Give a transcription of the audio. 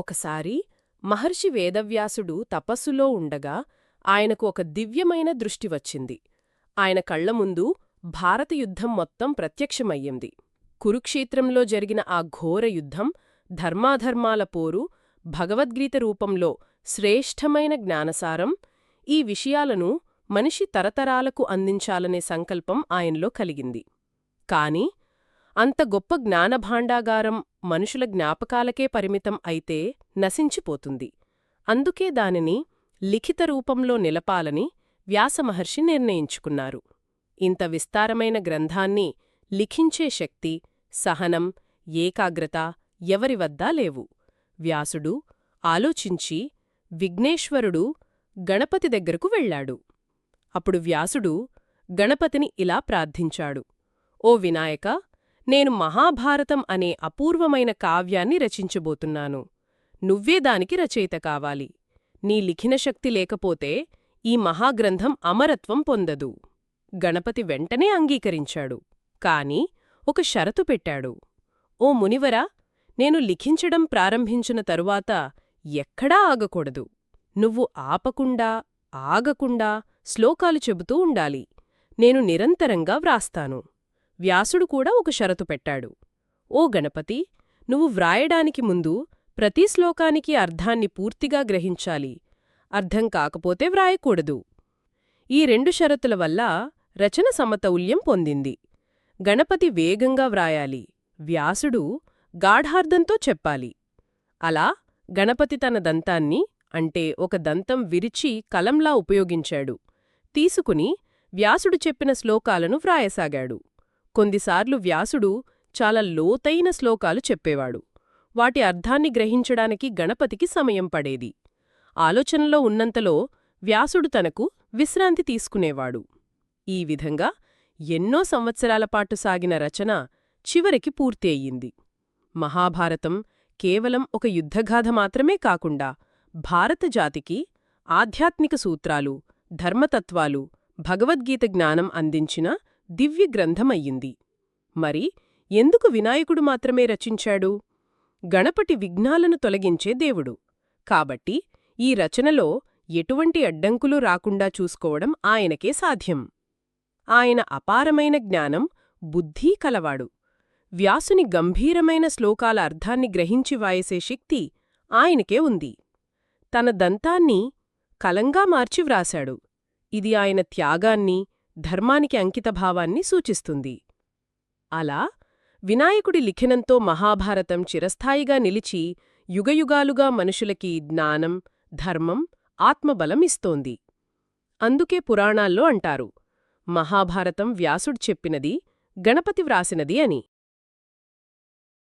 ఒకసారి మహర్షి వేదవ్యాసుడు తపస్సులో ఉండగా ఆయనకు ఒక దివ్యమైన దృష్టి వచ్చింది. ఆయన కళ్ళ ముందు భారత యుద్ధం మొత్తం ప్రత్యక్షమయ్యింది. కురుక్షేత్రంలో జరిగిన ఆ ఘోర యుద్ధం ధర్మాధర్మాల పోరు భగవద్గీత రూపంలో శ్రేష్టమైన జ్ఞానసారం ఈ విషయాలను మనిషి తరతరాలకు అందించాలనే సంకల్పం ఆయనలో కలిగింది. కాని అంత గొప్ప జ్ఞానభాండాగారం మనుషుల జ్ఞాపకాలకే పరిమితం అయితే నశించిపోతుంది. అందుకే దానిని లిఖిత రూపంలో నిలపాలని వ్యాసమహర్షి నిర్ణయించుకున్నారు. ఇంత విస్తారమైన గ్రంథాన్ని లిఖించే శక్తి సహనం ఏకాగ్రత ఎవరివద్దా లేవు. వ్యాసుడు ఆలోచించి విఘ్నేశ్వరుడు గణపతి దగ్గరకు వెళ్ళాడు అప్పుడు వ్యాసుడు గణపతిని ఇలా ప్రార్థించాడు. ఓ వినాయక నేను మహాభారతం అనే అపూర్వమైన కావ్యాన్ని రచించబోతున్నాను. నువ్వే దానికి రచయిత కావాలి. నీ లిఖిన శక్తి లేకపోతే ఈ మహాగ్రంథం అమరత్వం పొందదు. గణపతి వెంటనే అంగీకరించాడు. కాని ఒక షరతు పెట్టాడు. ఓ మునివరా నేను లిఖించడం ప్రారంభించిన తరువాత ఎక్కడా ఆగకూడదు. నువ్వు ఆపకుండా ఆగకుండా శ్లోకాలు చెబుతూ ఉండాలి. నేను నిరంతరంగా వ్రాస్తాను. వ్యాసుడు కూడా ఒక షరతు పెట్టాడు. ఓ గణపతి నువ్వు వ్రాయడానికి ముందు ప్రతి శ్లోకానికి అర్థాన్ని పూర్తిగా గ్రహించాలి. అర్థం కాకపోతే వ్రాయకూడదు. ఈ రెండు షరతుల వల్ల రచన సమతౌల్యం పొందింది. గణపతి వేగంగా వ్రాయాలి. వ్యాసుడు గాఢార్థంతో చెప్పాలి. అలా గణపతి తన దంతాన్ని అంటే ఒక దంతం విరిచి కలంలా ఉపయోగించాడు. తీసుకుని వ్యాసుడు చెప్పిన శ్లోకాలను వ్రాయసాగాడు. కొన్నిసార్లు వ్యాసుడు చాలా లోతైన శ్లోకాలు చెప్పేవాడు. వాటి అర్థాన్ని గ్రహించడానికి గణపతికి సమయం పడేది. ఆలోచనలో ఉన్నంతలో వ్యాసుడు తనకు విశ్రాంతి తీసుకునేవాడు. ఈ విధంగా ఎన్నో సంవత్సరాల పాటు సాగిన రచన చివరికి పూర్తి అయ్యింది మహాభారతం కేవలం ఒక యుద్ధగాథ మాత్రమే కాకుండా భారత జాతికి ఆధ్యాత్మిక సూత్రాలు ధర్మతత్వాలు భగవద్గీత జ్ఞానం అందించిన దివ్య గ్రంథమయ్యింది మరి ఎందుకు వినాయకుడు మాత్రమే రచించాడు? గణపటి విఘ్నాలను తొలగించే దేవుడు. కాబట్టి ఈ రచనలో ఎటువంటి అడ్డంకులు రాకుండా చూసుకోవడం ఆయనకే సాధ్యం. ఆయన అపారమైన జ్ఞానం బుద్ధీ కలవాడు. వ్యాసుని గంభీరమైన శ్లోకాల అర్థాన్ని గ్రహించి వాయసే శక్తి ఆయనకే ఉంది. తన దంతాన్ని కలంగా మార్చి వ్రాశాడు. ఇది ఆయన త్యాగాన్ని ధర్మానికి అంకితభావాన్ని సూచిస్తుంది. అలా వినాయకుడి లిఖినంతో మహాభారతం చిరస్థాయిగా నిలిచి యుగయుగాలుగా మనుషులకి జ్ఞానం ధర్మం ఆత్మబలం ఇస్తోంది. అందుకే పురాణాల్లో అంటారు మహాభారతం వ్యాసుడు చెప్పినది గణపతి వ్రాసినది అని.